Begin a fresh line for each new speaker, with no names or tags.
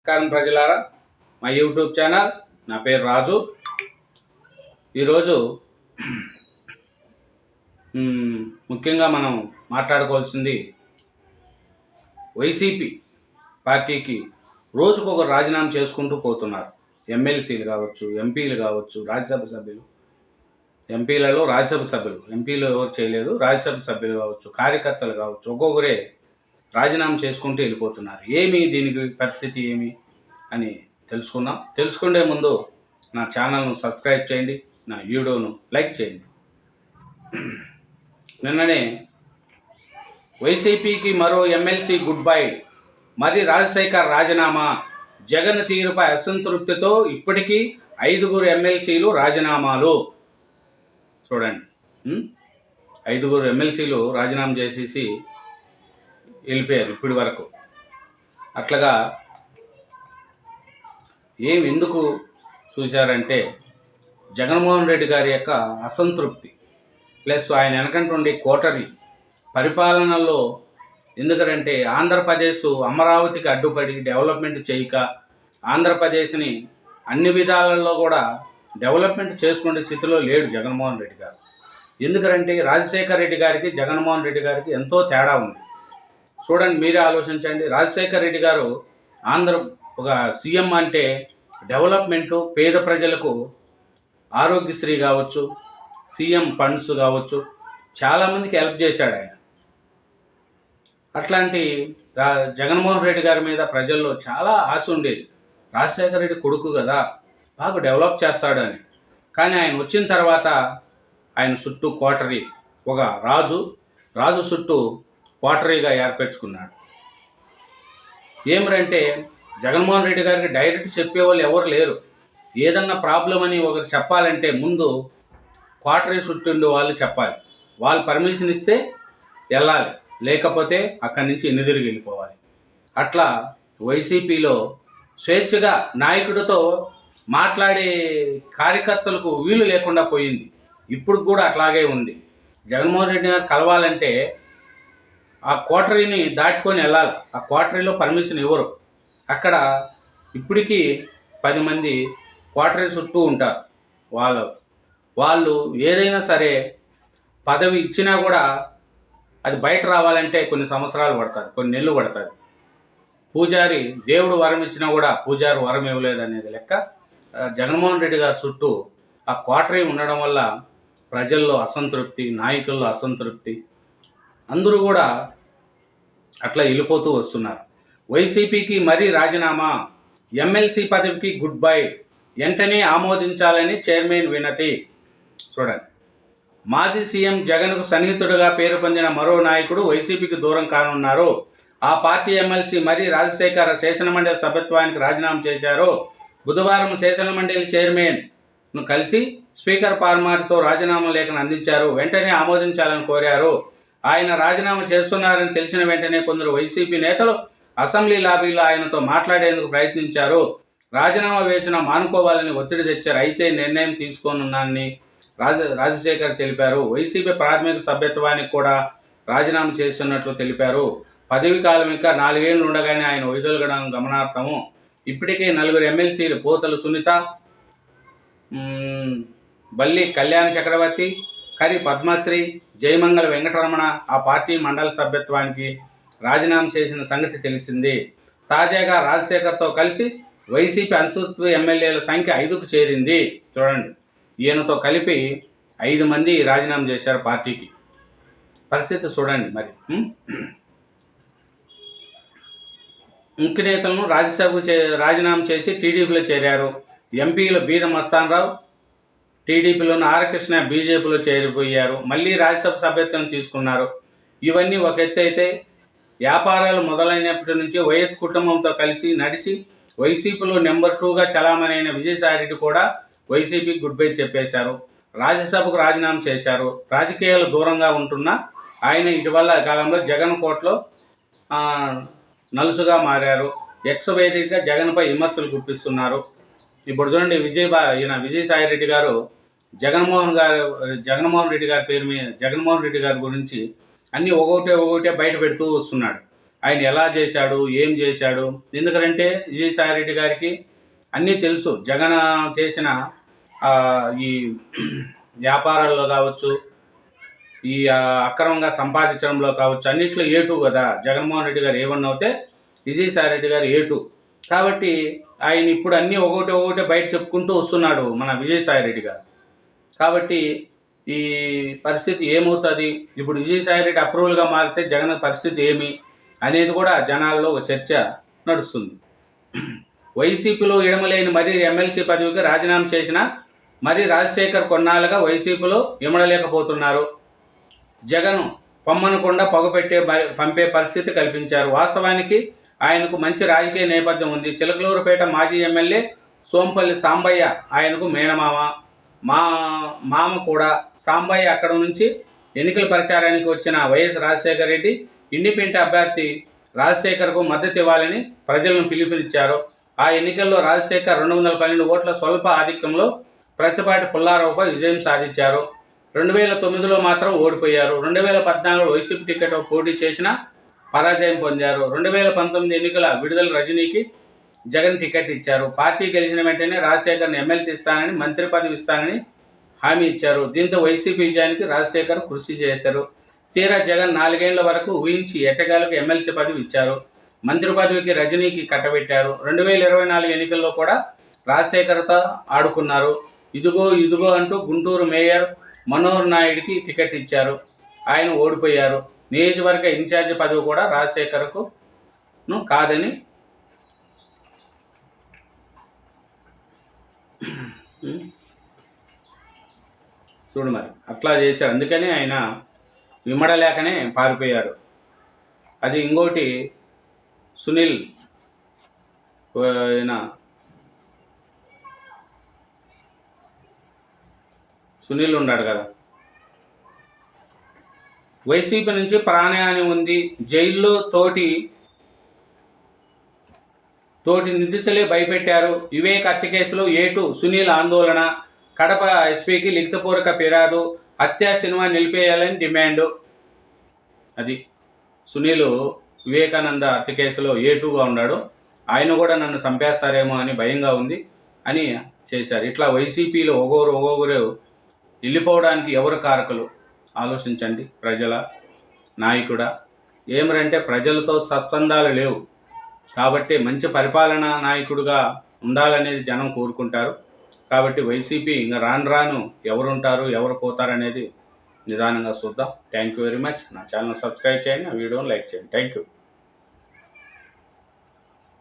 నమస్కారం ప్రజలారా. మా యూట్యూబ్ ఛానల్ నా పేరు రాజు. ఈరోజు ముఖ్యంగా మనం మాట్లాడుకోవాల్సింది వైసీపీ పార్టీకి రోజుకొక రాజీనామా చేసుకుంటూ పోతున్నారు. ఎమ్మెల్సీలు కావచ్చు ఎంపీలు కావచ్చు రాజ్యసభ సభ్యులు. ఎంపీలలో రాజ్యసభ సభ్యులు. ఎంపీలు ఎవరు చేయలేదు రాజ్యసభ సభ్యులు కావచ్చు కార్యకర్తలు కావచ్చు ఒక్కొక్కరే రాజీనామా చేసుకుంటూ వెళ్ళిపోతున్నారు. ఏమి దీనికి పరిస్థితి ఏమి అని తెలుసుకుందాం. తెలుసుకునే ముందు నా ఛానల్ను సబ్స్క్రైబ్ చేయండి నా వీడియోను లైక్ చేయండి. నిన్ననే వైసీపీకి మరో ఎమ్మెల్సీ గుడ్ బై మరి రాజశేఖర్ రాజీనామా జగన్ తీరుపై అసంతృప్తితో ఇప్పటికీ ఐదుగురు ఎమ్మెల్సీలు రాజీనామాలు. చూడండి ఐదుగురు ఎమ్మెల్సీలు రాజీనామా చేసేసి వెళ్ళిపోయారు ఇప్పటి వరకు. అట్లాగా ఏమి ఎందుకు చూశారంటే జగన్మోహన్ రెడ్డి గారి యొక్క అసంతృప్తి. ప్లస్ ఆయన వెనకంటుండే కోటరి పరిపాలనలో ఎందుకంటే ఆంధ్రప్రదేశ్ అమరావతికి అడ్డుపడి డెవలప్మెంట్ చేయక ఆంధ్రప్రదేశ్ని అన్ని విధాలలో కూడా డెవలప్మెంట్ చేసుకునే స్థితిలో లేడు జగన్మోహన్ రెడ్డి గారు. ఎందుకంటే రాజశేఖర రెడ్డి గారికి జగన్మోహన్ రెడ్డి గారికి ఎంతో తేడా ఉంది. చూడండి మీరే ఆలోచించండి. రాజశేఖర రెడ్డి గారు ఆంధ్ర ఒక సీఎం అంటే డెవలప్మెంటు పేద ప్రజలకు ఆరోగ్యశ్రీ కావచ్చు సీఎం ఫండ్స్ కావచ్చు చాలామందికి హెల్ప్ చేశాడు ఆయన. అట్లాంటి జగన్మోహన్ రెడ్డి గారి మీద ప్రజల్లో చాలా ఆశ ఉండేది. రాజశేఖర రెడ్డి కొడుకు కదా బాగా డెవలప్ చేస్తాడు అని కానీ ఆయన వచ్చిన తర్వాత ఆయన చుట్టూ కోటరీ ఒక రాజు రాజు చుట్టూ క్వార్టరీగా ఏర్పరచుకున్నాడు. ఏమిరంటే జగన్మోహన్ రెడ్డి గారికి డైరెక్ట్ చెప్పేవాళ్ళు ఎవరు లేరు. ఏదన్నా ప్రాబ్లం అని ఒకరు చెప్పాలంటే ముందు క్వార్టరీ చుట్టూ వాళ్ళు చెప్పాలి. వాళ్ళు పర్మిషన్ ఇస్తే వెళ్ళాలి. లేకపోతే అక్కడి నుంచి ఎన్నిదిరిగి వెళ్ళిపోవాలి. అట్లా వైసీపీలో స్వేచ్ఛగా నాయకుడితో మాట్లాడే కార్యకర్తలకు వీలు లేకుండా పోయింది. ఇప్పుడు కూడా అట్లాగే ఉంది. జగన్మోహన్ రెడ్డి గారు కలవాలంటే ఆ క్వార్టరీని దాటుకొని వెళ్ళాలి. ఆ క్వార్టరీలో పర్మిషన్ ఇవ్వరు అక్కడ ఇప్పటికీ పది మంది క్వార్టరీ చుట్టూ ఉంటారు. వాళ్ళు వాళ్ళు ఏదైనా సరే పదవి ఇచ్చినా కూడా అది బయట రావాలంటే కొన్ని సంవత్సరాలు పడుతుంది కొన్ని నెలలు పడుతుంది. పూజారి దేవుడు వరం ఇచ్చినా కూడా పూజారి వరం ఇవ్వలేదు అనేది లెక్క జగన్మోహన్ రెడ్డి గారి చుట్టూ ఆ క్వార్టరీ ఉండడం వల్ల ప్రజల్లో అసంతృప్తి నాయకుల్లో అసంతృప్తి అందరూ కూడా అట్లా వెళ్ళిపోతూ వస్తున్నారు. వైసీపీకి మరీ రాజీనామా ఎమ్మెల్సీ పదవికి గుడ్ బై వెంటనే ఆమోదించాలని చైర్మన్ వినతి. చూడండి. మాజీ సీఎం జగన్కు సన్నిహితుడుగా పేరు పొందిన మరో నాయకుడు వైసీపీకి దూరం కానున్నారు. ఆ పార్టీ ఎమ్మెల్సీ మరి రాజశేఖర శాసనమండలి సభ్యత్వానికి రాజీనామా చేశారు. బుధవారం శాసనమండలి చైర్మన్ను కలిసి స్పీకర్ పార్మార్తో రాజీనామా లేఖను అందించారు. వెంటనే ఆమోదించాలని కోరారు. ఆయన రాజీనామా చేస్తున్నారని తెలిసిన వెంటనే కొందరు వైసీపీ నేతలు అసెంబ్లీ లాబీలో ఆయనతో మాట్లాడేందుకు ప్రయత్నించారు. రాజీనామా వేసిన మానుకోవాలని ఒత్తిడి తెచ్చారు. అయితే నిర్ణయం తీసుకోనున్నానని రాజ రాజశేఖర్ తెలిపారు. వైసీపీ ప్రాథమిక సభ్యత్వానికి కూడా రాజీనామా చేస్తున్నట్లు తెలిపారు. పదవి కాలం ఇంకా నాలుగేళ్ళు ఉండగానే ఆయన వైదొలగడం గమనార్థము ఇప్పటికే నలుగురు ఎమ్మెల్సీలు పోతలు సునీత బల్లి కళ్యాణ చక్రవర్తి కరి పద్మశ్రీ జయమంగళ వెంకటరమణ ఆ పార్టీ మండల సభ్యత్వానికి రాజీనామా చేసిన సంగతి తెలిసింది. తాజాగా రాజశేఖర్తో కలిసి వైసీపీ అనుసూత్వ ఎమ్మెల్యేల సంఖ్య ఐదుకు చేరింది. చూడండి. ఈయనతో కలిపి ఐదు మంది రాజీనామా చేశారు పార్టీకి. పరిస్థితి చూడండి మరి. ముఖ్య నేతలను రాజ్యసభకు చే రాజీనామా చేసి టీడీపీలో చేరారు. ఎంపీలు బీద మస్తాన్ రావు టీడీపీలోని ఆరకృష్ణ బీజేపీలో చేరిపోయారు. మళ్ళీ రాజ్యసభ సభ్యత్వం తీసుకున్నారు. ఇవన్నీ ఒక ఎత్తు అయితే వ్యాపారాలు మొదలైనప్పటి నుంచి వైఎస్ కుటుంబంతో కలిసి నడిచి వైసీపీలో నెంబర్ టూగా చలామణైన విజయసాయిరెడ్డి కూడా వైసీపీ గుడ్ బై చెప్పేశారు. రాజ్యసభకు రాజీనామా చేశారు. రాజకీయాలు దూరంగా ఉంటున్న ఆయన ఇటీవల కాలంలో జగన్ కోట్లో నలుసుగా మారారు. ఎక్స్ వేదికగా జగన్పై విమర్శలు గుప్పిస్తున్నారు. ఇప్పుడు చూడండి విజయ్ బా ఈయన విజయసాయి రెడ్డి గారు జగన్మోహన్ గారు జగన్మోహన్ రెడ్డి గారి పేరు మీద జగన్మోహన్ రెడ్డి గారి గురించి అన్నీ ఒకటే ఒకటే బయట పెడుతూ వస్తున్నాడు. ఆయన ఎలా చేశాడు ఏం చేశాడు ఎందుకంటే విజయసాయి రెడ్డి గారికి అన్నీ తెలుసు. జగన్ చేసిన ఈ వ్యాపారాల్లో కావచ్చు ఈ అక్రమంగా సంపాదించడంలో కావచ్చు అన్నిట్లో ఏటు కదా. జగన్మోహన్ రెడ్డి గారు ఏమన్నా అవుతే విజయసాయి రెడ్డి గారు ఏటు. కాబట్టి ఆయన ఇప్పుడు అన్నీ ఒకటి ఒకటి బయట చెప్పుకుంటూ వస్తున్నాడు మన విజయసాయి రెడ్డి గారు. కాబట్టి ఈ పరిస్థితి ఏమవుతుంది? ఇప్పుడు విజయసాయి రెడ్డి అప్రూవల్గా మారితే జగన్ పరిస్థితి ఏమి? అనేది కూడా జనాల్లో ఒక చర్చ నడుస్తుంది. వైసీపీలో ఇడమలేని మరీ ఎమ్మెల్సీ పదవికి రాజీనామా చేసిన మరి రాజశేఖర్ కొన్నాళ్ళుగా వైసీపీలో ఇమడలేకపోతున్నారు జగన్ పొమ్మనకుండా పొగపెట్టే పంపే పరిస్థితి కల్పించారు. వాస్తవానికి ఆయనకు మంచి రాజకీయ నేపథ్యం ఉంది. చిలకలూరుపేట మాజీ ఎమ్మెల్యే సోంపల్లి సాంబయ్య ఆయనకు మేనమామ. మా మామ కూడా సాంబయ్య అక్కడ నుంచి ఎన్నికల ప్రచారానికి వచ్చిన వైఎస్ రాజశేఖర రెడ్డి ఇండిపెండెంట్ అభ్యర్థి రాజశేఖర్కు మద్దతు ఇవ్వాలని ప్రజలను పిలుపునిచ్చారు. ఆ ఎన్నికల్లో రాజశేఖర్ రెండు వందల పన్నెండు ఓట్ల స్వల్ప ఆధిక్యంలో ప్రతిపాటి పుల్లారావుపై విజయం సాధించారు. రెండు వేల తొమ్మిదిలో మాత్రం ఓడిపోయారు. రెండు వేల పద్నాలుగులో వైసీపీ టికెట్ పోటీ చేసినా పరాజయం పొందారు. రెండు వేల పంతొమ్మిది ఎన్నికల విడుదల రజనీకి జగన్ టికెట్ ఇచ్చారు. పార్టీ గెలిచిన వెంటనే రాజశేఖర్ని ఎమ్మెల్సీ ఇస్తానని మంత్రి పదవి ఇస్తానని హామీ ఇచ్చారు. దీంతో వైసీపీ విజయానికి రాజశేఖర్ కృషి చేశారు. తీరా జగన్ నాలుగేళ్ళ వరకు ఊహించి ఎట్టగాలకు ఎమ్మెల్సీ పదవి ఇచ్చారు. మంత్రి పదవికి రజనీకి కట్టబెట్టారు. రెండు వేల ఇరవై నాలుగు ఎన్నికల్లో కూడా రాజశేఖర్తో ఆడుకున్నారు. ఇదిగో ఇదిగో అంటూ గుంటూరు మేయర్ మనోహర్ నాయుడికి టికెట్ ఇచ్చారు. ఆయన ఓడిపోయారు. నియోజకవర్గ ఇన్ఛార్జి పదవి కూడా రాజశేఖర్కు ను కాదని చూడు మరి అట్లా చేశారు. అందుకనే ఆయన విమడలేకనే పారిపోయారు. అది ఇంకోటి సునీల్ ఆయన సునీల్ ఉన్నాడు కదా. వైసీపీ నుంచి ప్రాణహాని ఉంది. జైల్లో తోటి తోటి నిందితులే భయపెట్టారు. వివేక్ హత్య కేసులో ఏటు సునీల్ ఆందోళన. కడప ఎస్పీకి లిఖితపూర్వక ఫిర్యాదు. హత్య సినిమా నిలిపేయాలని డిమాండ్. అది సునీలు వివేకానంద హత్య కేసులో ఏటుగా ఉన్నాడు. ఆయన కూడా నన్ను చంపేస్తారేమో అని భయంగా ఉంది అని చేశారు. ఇట్లా వైసీపీలో ఒగోరు ఒగోరు వెళ్ళిపోవడానికి ఎవరు కారకులు? ఆలోచించండి. ప్రజల నాయకుడా ఏమరంటే ప్రజలతో సత్సందాలు లేవు. కాబట్టి మంచి పరిపాలన నాయకుడిగా ఉండాలనేది జనం కోరుకుంటారు. కాబట్టి వైసీపీ ఇంకా రాను రాను ఎవరుంటారు ఎవరు పోతారనేది నిదానంగా చూద్దాం. థ్యాంక్ యూ వెరీ మచ్ నా ఛానల్ సబ్స్క్రైబ్ చేయండి నా వీడియోని లైక్ చేయండి. Thank you